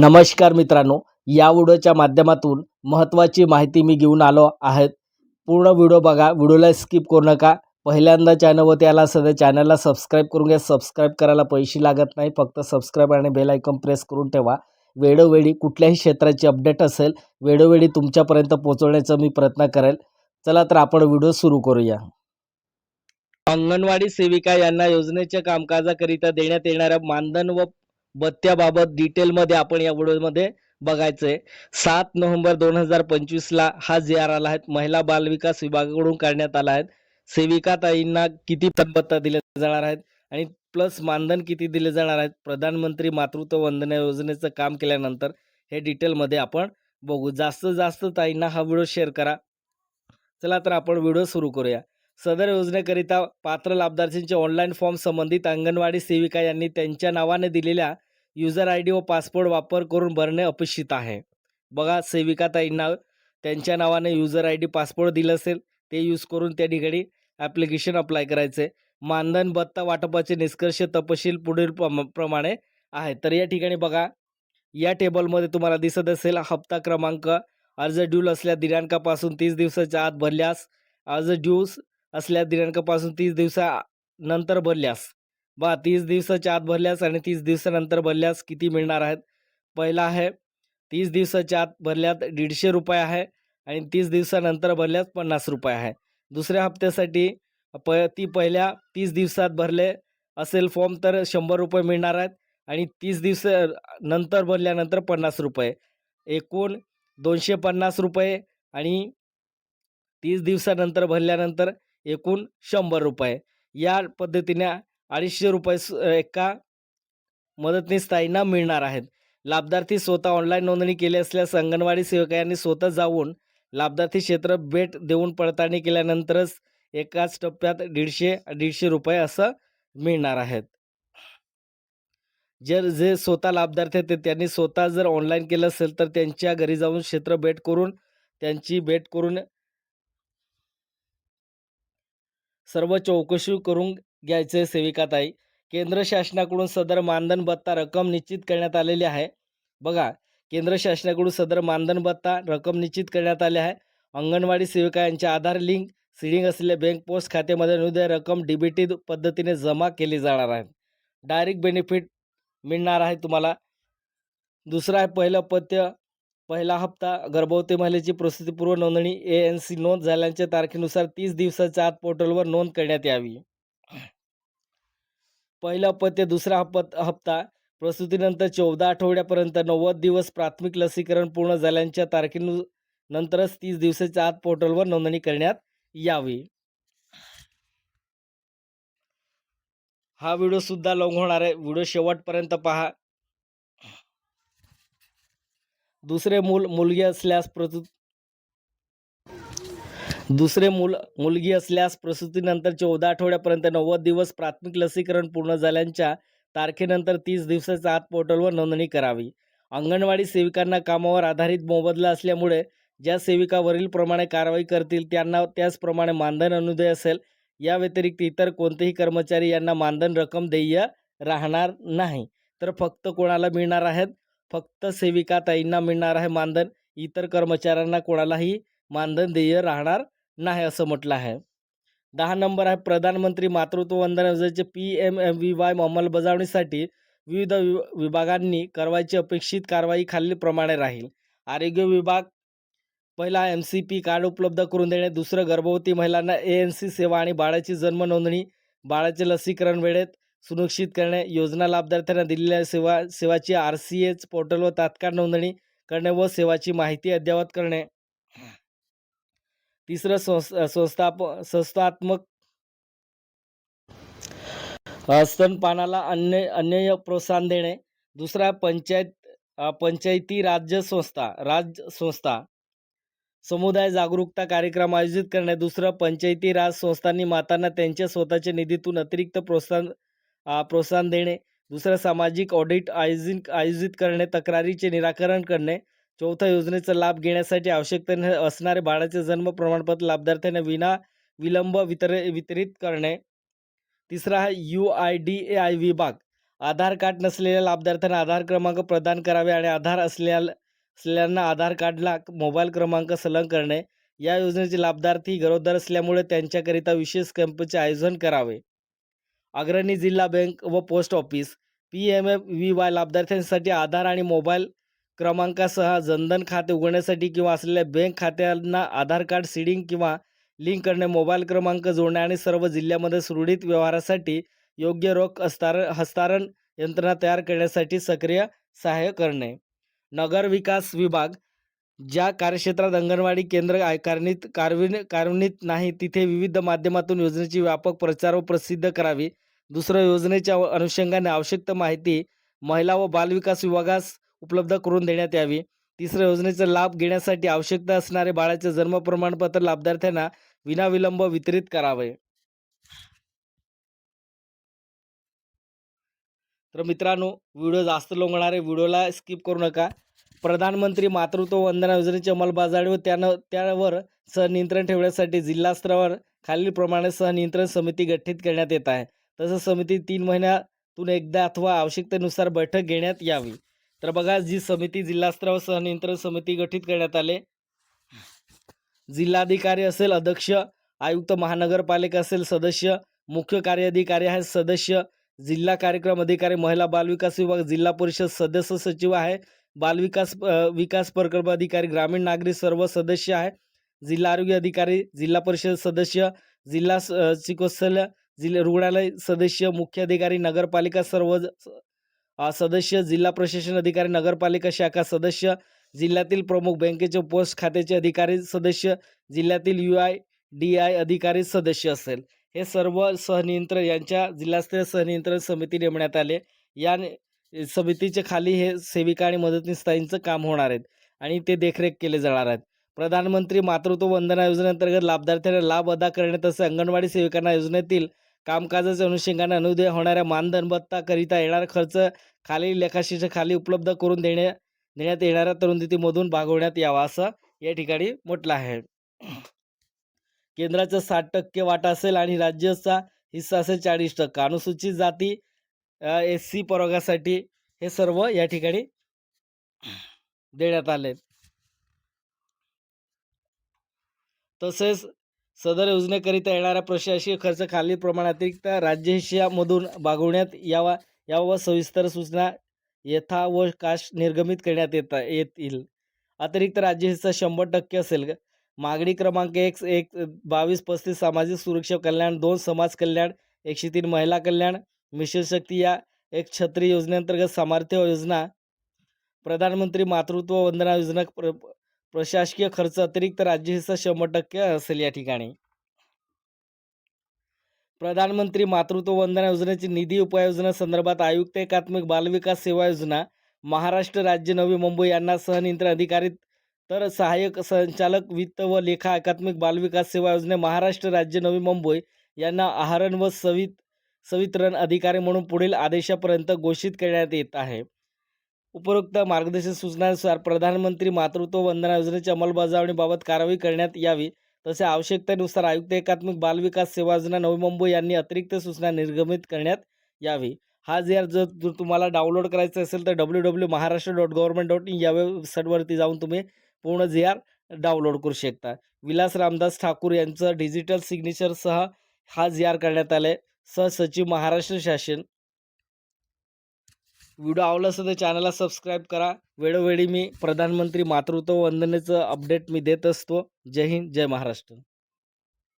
नमस्कार मित्रांनो या व्हिडिओच्या माध्यमातून महत्त्वाची माहिती मी घेऊन आलो आहे. पूर्ण व्हिडिओ बघा व्हिडिओला स्किप करू नका. पहिल्यांदा चॅनलवरती आला असेल चॅनलला सबस्क्राईब करून घ्या. सबस्क्राईब करायला पैसे लागत नाही फक्त सबस्क्राईब आणि बेल आयकॉन प्रेस करून ठेवा. वेळोवेळी कुठल्याही क्षेत्राची अपडेट असेल वेळोवेळी तुमच्यापर्यंत पोहोचवण्याचा मी प्रयत्न करेल. चला तर आपण व्हिडिओ सुरू करूया. अंगणवाडी सेविका यांना योजनेच्या कामकाजाकरिता देण्यात येणाऱ्या मानधन व भत्त्याबाबत डिटेलमध्ये आपण या व्हिडिओमध्ये बघायचंय. सात नोव्हेंबर दोन हजार पंचवीसला हा जे आर आला आहे महिला बालविकास विभागाकडून काढण्यात आला आहे. सेविका ताईंना किती भत्ता दिले जाणार आहेत आणि प्लस मानधन किती दिले जाणार आहेत? प्रधानमंत्री मातृत्व वंदना योजनेचं काम केल्यानंतर हे डिटेलमध्ये आपण बघू. जास्तीत जास्त ताईंना हा व्हिडिओ शेअर करा. चला तर आपण व्हिडिओ सुरू करूया. सदर योजनेकरिता पात्र लाभार्थींचे ऑनलाईन फॉर्म संबंधित अंगणवाडी सेविका यांनी त्यांच्या नावाने दिलेल्या युजर आय डी व पासपोर्ट वापर करून भरणे अपेक्षित आहे. बघा सेविका ताईंना त्यांच्या नावाने युजर आय डी पासपोर्ट दिलं असेल ते यूज करून त्या ठिकाणी ॲप्लिकेशन अप्लाय करायचे. मानधन भत्ता वाटपाचे निष्कर्ष तपशील पुढील प्रमाणे आहे तर या ठिकाणी बघा या टेबलमध्ये तुम्हाला दिसत असेल हप्ता क्रमांक अर्ज ड्यूल असल्या दिनांकापासून तीस दिवसाच्या आत भरल्यास अर्ज ड्यूस असल्या दिनांकापासून तीस दिवसा नंतर भरल्यास बा तीस दिवसाच्या आत भरल्यास आणि तीस दिवसानंतर भरल्यास किती मिळणार आहेत? पहिला आहे तीस दिवसाच्या आत भरल्यात दीडशे रुपये आहे आणि तीस दिवसानंतर भरल्यास पन्नास रुपये आहे. दुसऱ्या हप्त्यासाठी प ती पहिल्या तीस दिवसात भरले असेल फॉर्म तर शंभर रुपये मिळणार आहेत आणि तीस दिवस नंतर भरल्यानंतर पन्नास रुपये. एकूण दोनशे पन्नास रुपये आणि तीस दिवसानंतर भरल्यानंतर एकूण शंभर रुपये. या पद्धतीने अडीचशे रुपये स- एका मदतनीस ताईंना मिळणार आहेत. लाभार्थी स्वतः ऑनलाईन नोंदणी केली असल्यास अंगणवाडी सेवकांनी स्वतः जाऊन लाभार्थी क्षेत्र भेट देऊन पडताळणी केल्यानंतरच एकाच टप्प्यात दीडशे दीडशे रुपये असं मिळणार आहेत. जर जे स्वतः लाभार्थी आहेत ते त्यांनी स्वतः जर ऑनलाईन केलं असेल तर त्यांच्या घरी जाऊन क्षेत्र भेट करून त्यांची भेट करून सर्व चौकशी करून घ्यायचे सेविकाताई केंद्र शासनाकडून सदर मानधन भत्ता रक्कम निश्चित करण्यात आलेली आहे. बघा केंद्र शासनाकडून सदर मानधन भत्ता रक्कम निश्चित करण्यात आली आहे. अंगणवाडी सेविका यांच्या आधार लिंक सिडिंग असलेल्या बँक पोस्ट खात्यामध्ये अनुदय रक्कम डीबीटी पद्धतीने जमा केली जाणार आहे. डायरेक्ट बेनिफिट मिळणार आहे तुम्हाला. दुसरा आहे पहिलं पथ्य पहिला हप्ता गर्भवती महिलेची प्रसूतीपूर्व नोंदणी ए एन सी नोंद झाल्याच्या तारखेनुसार तीस दिवसाच्या आत पोर्टलवर नोंद करण्यात यावी. पहिला पथ्य दुसरा हप्त हप्ता. प्रसूतीनंतर चौदा आठवड्यापर्यंत नव्वद दिवस प्राथमिक लसीकरण पूर्ण झाल्याच्या तारखेनु नंतरच तीस दिवसाच्या आत पोर्टलवर नोंदणी करण्यात यावी. हा व्हिडिओ सुद्धा लॉंग होणार आहे. व्हिडिओ शेवटपर्यंत पहा. दुसरे मूल मुलगी असल्यास प्रसू दुसरे मुल मुलगी असल्यास प्रसूतीनंतर चौदा आठवड्यापर्यंत नव्वद दिवस प्राथमिक लसीकरण पूर्ण झाल्याच्या तारखेनंतर तीस दिवसाच्या आत पोर्टलवर नोंदणी करावी. अंगणवाडी सेविकांना कामावर आधारित मोबदला असल्यामुळे ज्या सेविका वरीलप्रमाणे कारवाई करतील त्यांना त्याचप्रमाणे मानधन अनुदय असेल. या व्यतिरिक्त इतर कोणतेही कर्मचारी यांना मानधन रक्कम देय राहणार नाही. तर फक्त कोणाला मिळणार आहेत? फक्त सेविका ताईंना मिळणार आहे मानधन. इतर कर्मचाऱ्यांना कोणालाही मानधन देय राहणार नाही असं म्हटलं आहे. दहा नंबर आहे प्रधानमंत्री मातृत्व वंदना योजनेचे P M M V Y अंमलबजावणीसाठी विविध वि विभागांनी करवायची अपेक्षित कारवाई खालीलप्रमाणे राहील. आरोग्य विभाग पहिला एम सी पी कार्ड उपलब्ध करून देणे दुसरं गर्भवती महिलांना ए एन सी सेवा आणि बाळाची जन्म नोंदणी बाळाचे लसीकरण वेळेत सुनिश्चित करणे योजना लाभार्थ्यांना दिलेल्या सेवा सेवाची आर सी एच पोर्टलवर तात्काळ नोंदणी करणे व सेवाची माहिती अद्ययावत करणे. तिसरं संस् संस्थाप संस्थात्मक स्तनपानाला अन्य अन्य प्रोत्साहन देणे. दुसरा पंचायत पंचायती राज्य संस्था राज्य संस्था. समुदाय जागरूकता कार्यक्रम आयोजित करणे. दुसरं पंचायती राज संस्थांनी मातांना त्यांच्या स्वतःच्या निधीतून अतिरिक्त प्रोत्साहन प्रोत्साहन देणे. दुसरं सामाजिक ऑडिट आयोजित आयोजित करणे. तक्रारीचे निराकरण करणे. चौथा योजनेचा लाभ घेण्यासाठी आवश्यकतेने असणारे बाळाचे जन्म प्रमाणपत्र लाभार्थ्यांना विना विलंब वितर वितरित करणे. तिसरा आहे U I D A I विभाग. आधार कार्ड नसलेल्या लाभार्थ्यांना आधार क्रमांक प्रदान करावे आणि आधार असलेल्या असलेल्यांना आधार कार्डला मोबाईल क्रमांक संलग्न करणे. या योजनेचे लाभार्थी गरोदर असल्यामुळे त्यांच्याकरिता विशेष कॅम्पचे आयोजन करावे. अग्रणी जिल्हा बँक व post office. P M F V Y लाभार्थ्यांसाठी Aadhaar आणि मोबाईल क्रमांकासह जनधन खाते उघडण्यासाठी किंवा असलेल्या बँक खात्यांना आधार कार्ड सीडिंग किंवा लिंक करणे मोबाईल क्रमांक जोडणे आणि सर्व जिल्ह्यामध्ये सुरळीत व्यवहारासाठी योग्य रोख हस्तारण हस्तांतरण यंत्रणा तयार करण्यासाठी सक्रिय सहाय्य करणे. नगर विकास विभाग ज्या कार्यक्षेत्रात अंगणवाडी केंद्र आहे कार्यान्वित कार्यान्वित कार्यान्वित नाही तिथे विविध माध्यमातून योजनेची व्यापक प्रचार व प्रसिद्ध करावी. दुसरं योजनेच्या अनुषंगाने आवश्यक माहिती महिला व बालविकास विभागास उपलब्ध करून देण्यात यावी. तिसऱ्या योजनेचा लाभ घेण्यासाठी आवश्यकता असणारे बाळाचे जन्म प्रमाणपत्र लाभार्थ्यांना विनाविलंब वितरित करावे. तर मित्रांनो व्हिडिओ जास्त लोंगणारे व्हिडिओला स्किप करू नका. प्रधानमंत्री मातृत्व वंदना योजनेची अंमलबजावणी व त्यानं त्यावर सहनियंत्रण ठेवण्यासाठी जिल्हा स्तरावर खालीलप्रमाणे सहनियंत्रण समिती गठीत करण्यात येत आहे. तसंच समिती तीन महिन्यातून एकदा अथवा आवश्यकतेनुसार बैठक घेण्यात यावी. तर बघा जी समिती जिल्हा स्तरावर सहनियंत्रण समिती गठीत करण्यात आले. जिल्हाधिकारी असेल अध्यक्ष आयुक्त महानगरपालिका असेल सदस्य मुख्य कार्याधिकारी आहे सदस्य जिल्हा कार्यक्रम अधिकारी महिला बालविकास विभाग जिल्हा परिषद सदस्य सचिव आहे बालविकास विकास प्रकल्प अधिकारी ग्रामीण नागरिक सर्व सदस्य आहे जिल्हा आरोग्य अधिकारी जिल्हा परिषद सदस्य जिल्हा चिकित्सालय जिल्हा रुग्णालय सदस्य मुख्य अधिकारी नगरपालिका सर्व सदस्य जिल्हा प्रशासन अधिकारी नगरपालिका शाखा सदस्य जिल्ह्यातील प्रमुख बँकेचे पोस्ट खात्याचे अधिकारी सदस्य जिल्ह्यातील यू आय डी आय अधिकारी सदस्य असेल. हे सर्व सहनियंत्रण यांच्या जिल्हास्तरीय सहनियंत्रण समिती नेमण्यात आले. या समितीच्या खाली हे सेविका आणि मदतनीसताईंचं काम होणार आहेत आणि ते देखरेख केले जाणार आहेत. प्रधानमंत्री मातृत्व वंदना योजनेअंतर्गत लाभार्थ्यांना लाभ अदा करणे तसे अंगणवाडी सेविकांना योजनेतील कामकाजाच्या अनुषंगाने अनुदय होणाऱ्या मानधन भत्ताकरिता येणारा खर्च खालील लेखाशीच्या खाली उपलब्ध करून देण्या देण्यात येणाऱ्या तरुणतीमधून भागवण्यात यावा असं या ठिकाणी म्हटलं आहे. केंद्राचा साठ टक्के वाटा असेल आणि राज्याचा हिस्सा असेल चाळीस टक्का. अनुसूचित जाती एस सी प्रवर्गासाठी हे सर्व या ठिकाणी देण्यात आले. तसेच सदर योजनेकरिता येणारा प्रशासकीय खर्च खालील प्रमाणातिरिक्त राज्य भागवण्यात यावा याबाबत सविस्तर सूचना यथावकाश निर्गमित करण्यात येता येतील. अतिरिक्त राज्य हिस्सा शंभर टक्के असेल. मागणी क्रमांक एक एक बावीस पस्तीस सामाजिक सुरक्षा कल्याण दोन समाज कल्याण एकशे तीन महिला कल्याण मिशन शक्ती या एक छत्री योजनेअंतर्गत सामर्थ्य योजना प्रधानमंत्री मातृत्व वंदना योजना प्र प्रशासकीय खर्च अतिरिक्त राज्य हिस्सा शंभर टक्के असेल या ठिकाणी. प्रधानमंत्री मातृत्व वंदना योजनेची निधी उपाययोजना संदर्भात आयुक्त एकात्मिक बालविकास सेवा योजना महाराष्ट्र राज्य नवी मुंबई यांना सहनियंत्रण अधिकारी तर सहाय्यक संचालक वित्त व लेखा एकात्मिक बालविकास सेवा योजने महाराष्ट्र राज्य नवी मुंबई यांना आहरण व सवित सवितरण अधिकारी म्हणून पुढील आदेशापर्यंत घोषित करण्यात येत आहे. उपरोक्त मार्गदर्शक सूचनानुसार प्रधानमंत्री मातृत्व वंदना योजनेच्या अंमलबजावणीबाबत कारवाई करण्यात यावी तसे आवश्यकतेनुसार आयुक्त एकात्मिक बालविकास सेवा योजना नवी मुंबई यांनी अतिरिक्त सूचना निर्गमित करण्यात यावी. हा जे आर जर जर तुम्हाला डाउनलोड करायचा असेल तर W W Maharashtra dot government dot in या वेबसाईटवरती जाऊन तुम्ही पूर्ण जे आर डाउनलोड करू शकता. विलास रामदास ठाकूर यांचं डिजिटल सिग्नेचरसह हा जे आर करण्यात आला आहे सहसचिव महाराष्ट्र शासन. व्हिडिओ आवडला असेल तर चॅनलला सबस्क्राईब करा. वेळोवेळी मी प्रधानमंत्री मातृत्व वंदनेचं अपडेट मी देत असतो. जय हिंद जय महाराष्ट्र.